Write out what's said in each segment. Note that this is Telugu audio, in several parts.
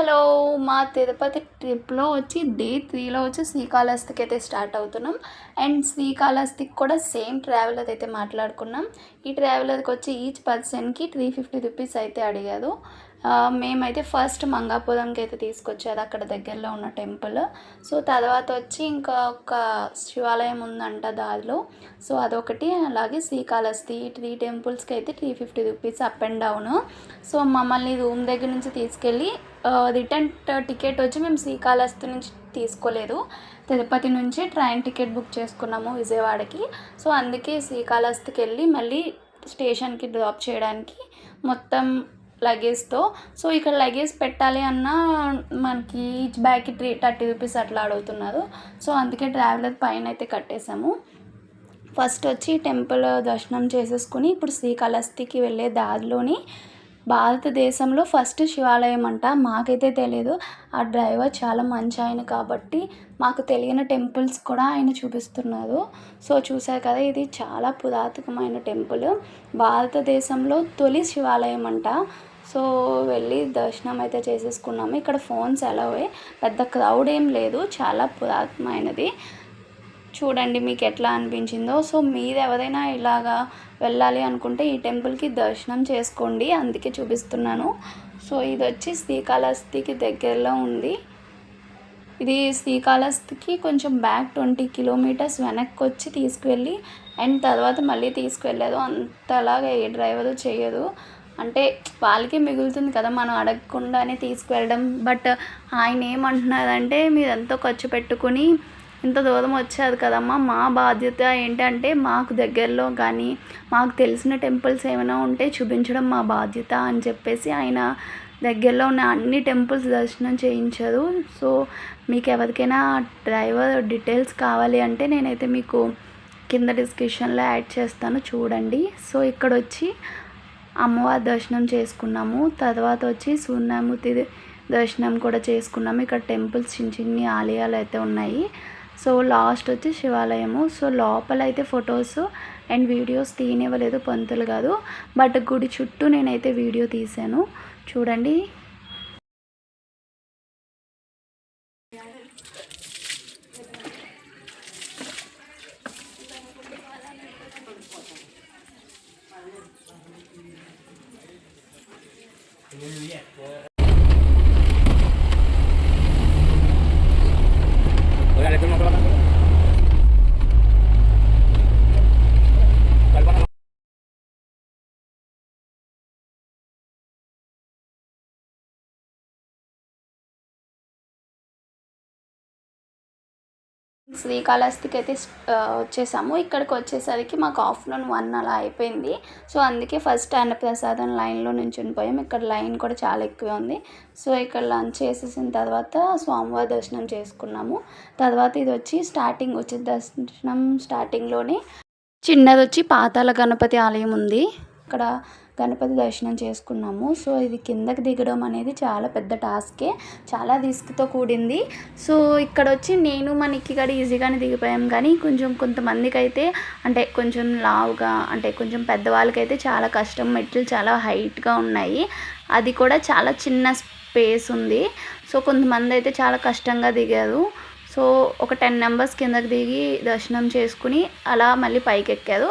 హలో మా తిరుపతి ట్రిప్లో వచ్చి డే త్రీలో వచ్చి శ్రీకాళహస్తికి అయితే స్టార్ట్ అవుతున్నాం. అండ్ శ్రీకాళహస్తికి కూడా సేమ్ ట్రావెలర్ అయితే మాట్లాడుకున్నాం. ఈ ట్రావెలర్కి వచ్చి ఈచ్ పర్సన్కి త్రీ ఫిఫ్టీ రూపీస్ అయితే అడిగారు. మేమైతే ఫస్ట్ మంగాపురంకి అయితే తీసుకొచ్చారు అక్కడ దగ్గరలో ఉన్న టెంపుల్. సో తర్వాత వచ్చి ఇంకా ఒక శివాలయం ఉందంట దారిలో. సో అదొకటి అలాగే శ్రీకాళహస్తి. త్రీ టెంపుల్స్కి అయితే three fifty rupees up and down so మమ్మల్ని రూమ్ దగ్గర నుంచి తీసుకెళ్ళి రిటర్న్ టికెట్ వచ్చి మేము శ్రీకాళహస్తి నుంచి తీసుకోలేదు. తిరుపతి నుంచి ట్రైన్ టికెట్ బుక్ చేసుకున్నాము విజయవాడకి. సో అందుకే శ్రీకాళహస్తికి వెళ్ళి మళ్ళీ స్టేషన్కి డ్రాప్ చేయడానికి మొత్తం లగేజ్తో సో ఇక్కడ లగేజ్ పెట్టాలి అన్నా మనకి ఈచ్ బ్యాగ్కి త్రీ థర్టీ రూపీస్ అట్లా అడుగుతున్నారు. సో అందుకే ట్రావెలర్ పైన అయితే కట్టేసాము ఫస్ట్ వచ్చి టెంపుల్ దర్శనం చేసేసుకుని ఇప్పుడు శ్రీకాళహస్తికి వెళ్ళే దారిలోని భారతదేశంలో ఫస్ట్ శివాలయం అంట. మాకైతే తెలియదు ఆ డ్రైవర్ చాలా మంచి ఆయన కాబట్టి మాకు తెలియని టెంపుల్స్ కూడా ఆయన చూపిస్తున్నారు. సో చూసారు కదా ఇది చాలా పురాతనమైన టెంపుల్. భారతదేశంలో తొలి శివాలయం అంట. సో వెళ్ళి దర్శనం అయితే చేసేసుకున్నాము. ఇక్కడ ఫోన్స్ అలవే. పెద్ద క్రౌడ్ ఏం లేదు. చాలా పురాతనమైనది. చూడండి మీకు ఎట్లా అనిపించిందో. సో మీరు ఎవరైనా ఇలాగా వెళ్ళాలి అనుకుంటే ఈ టెంపుల్కి దర్శనం చేసుకోండి. అందుకే చూపిస్తున్నాను. సో ఇది వచ్చి శ్రీకాళహస్తికి దగ్గరలో ఉంది. ఇది శ్రీకాళహస్తికి కొంచెం బ్యాక్ ట్వంటీ కిలోమీటర్స్ వెనక్కి వచ్చి తీసుకువెళ్ళి అండ్ తర్వాత మళ్ళీ తీసుకువెళ్ళదు. అంతలాగా ఏ డ్రైవరు చేయదు అంటే వాళ్ళకి మిగులుతుంది కదా మనం అడగకుండానే తీసుకువెళ్ళడం. బట్ ఆయన ఏమంటున్నారంటే మీరు ఎంతో ఖర్చు పెట్టుకుని ఇంత దూరం వచ్చారు కదమ్మా. మా బాధ్యత ఏంటంటే మాకు దగ్గరలో కానీ మాకు తెలిసిన టెంపుల్స్ ఏమైనా ఉంటే చూపించడం మా బాధ్యత అని చెప్పేసి ఆయన దగ్గరలో ఉన్న అన్ని టెంపుల్స్ దర్శనం చేయించారు. సో మీకు ఎవరికైనా డ్రైవర్ డీటెయిల్స్ కావాలి అంటే నేనైతే మీకు కింద డిస్క్రిప్షన్లో యాడ్ చేస్తాను చూడండి. సో ఇక్కడ వచ్చి అమ్మవారి దర్శనం చేసుకున్నాము. తర్వాత వచ్చి సూర్యమూర్తి దర్శనం కూడా చేసుకున్నాము. ఇక్కడ టెంపుల్స్ చిన్న చిన్ని ఆలయాలు అయితే ఉన్నాయి. సో లాస్ట్ వచ్చి శివాలయము. సో లోపల అయితే ఫొటోస్ అండ్ వీడియోస్ తీయనివ్వలేదు పంతులు కాదు బట్ గుడి చుట్టూ నేనైతే వీడియో తీసాను చూడండి. శ్రీకాళహస్తికి అయితే వచ్చేసాము. ఇక్కడికి వచ్చేసరికి మాకు ఆఫ్టర్నూన్ వన్ అలా అయిపోయింది. సో అందుకే ఫస్ట్ అన్నప్రసాదం లైన్లో నుంచి పోయాం. ఇక్కడ లైన్ కూడా చాలా ఎక్కువ ఉంది. సో ఇక్కడ లంచ్ చేసేసిన తర్వాత స్వామివారి దర్శనం చేసుకున్నాము. తర్వాత ఇది వచ్చి స్టార్టింగ్ వచ్చి దర్శనం స్టార్టింగ్లోనే చిన్నది వచ్చి పాతాల గణపతి ఆలయం ఉంది. ఇక్కడ గణపతి దర్శనం చేసుకున్నాము. సో ఇది కిందకి దిగడం అనేది చాలా పెద్ద టాస్కే. చాలా రిస్క్తో కూడింది. సో ఇక్కడ వచ్చి నేను మనకి ఇక్కడ ఈజీగానే దిగిపోయాం. కానీ కొంచెం కొంతమందికి అయితే అంటే కొంచెం లావుగా అంటే కొంచెం పెద్దవాళ్ళకైతే చాలా కష్టం. మెట్లు చాలా హైట్గా ఉన్నాయి. అది కూడా చాలా చిన్న స్పేస్ ఉంది. సో కొంతమంది అయితే చాలా కష్టంగా దిగారు. సో ఒక టెన్ మెంబర్స్ కిందకి దిగి దర్శనం చేసుకుని అలా మళ్ళీ పైకి ఎక్కారు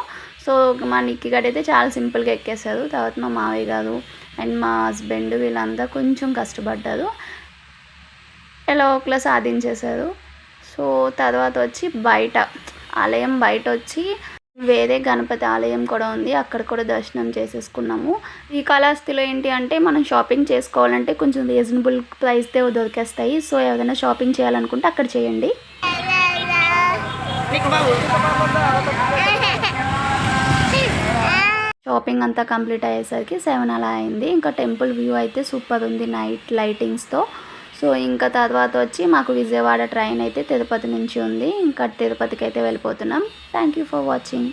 సో మా నిక్కి గడైతే అయితే చాలా సింపుల్గా ఎక్కేసారు. తర్వాత మా మావయ్య గారు అండ్ మా హస్బెండ్ వీళ్ళంతా కొంచెం కష్టపడ్డారు. ఎలా ఒకలా సాధించేశారు సో తర్వాత వచ్చి బయట ఆలయం బయట వచ్చి వేరే గణపతి ఆలయం కూడా ఉంది. అక్కడ కూడా దర్శనం చేసేసుకున్నాము. ఈ కాళహస్తిలో ఏంటి అంటే మనం షాపింగ్ చేసుకోవాలంటే కొంచెం రీజనబుల్ ప్రైస్తే దొరికేస్తాయి. సో ఏదైనా షాపింగ్ చేయాలనుకుంటే అక్కడ చేయండి. షాపింగ్ అంతా కంప్లీట్ అయ్యేసరికి సెవెన్ అలా అయింది. ఇంకా టెంపుల్ వ్యూ అయితే సూపర్ ఉంది నైట్ లైటింగ్స్తో. సో ఇంకా తర్వాత వచ్చి మాకు విజయవాడ ట్రైన్ అయితే తిరుపతి నుంచి ఉంది. ఇంకా తిరుపతికి అయితే వెళ్ళిపోతున్నాం. Thank you for watching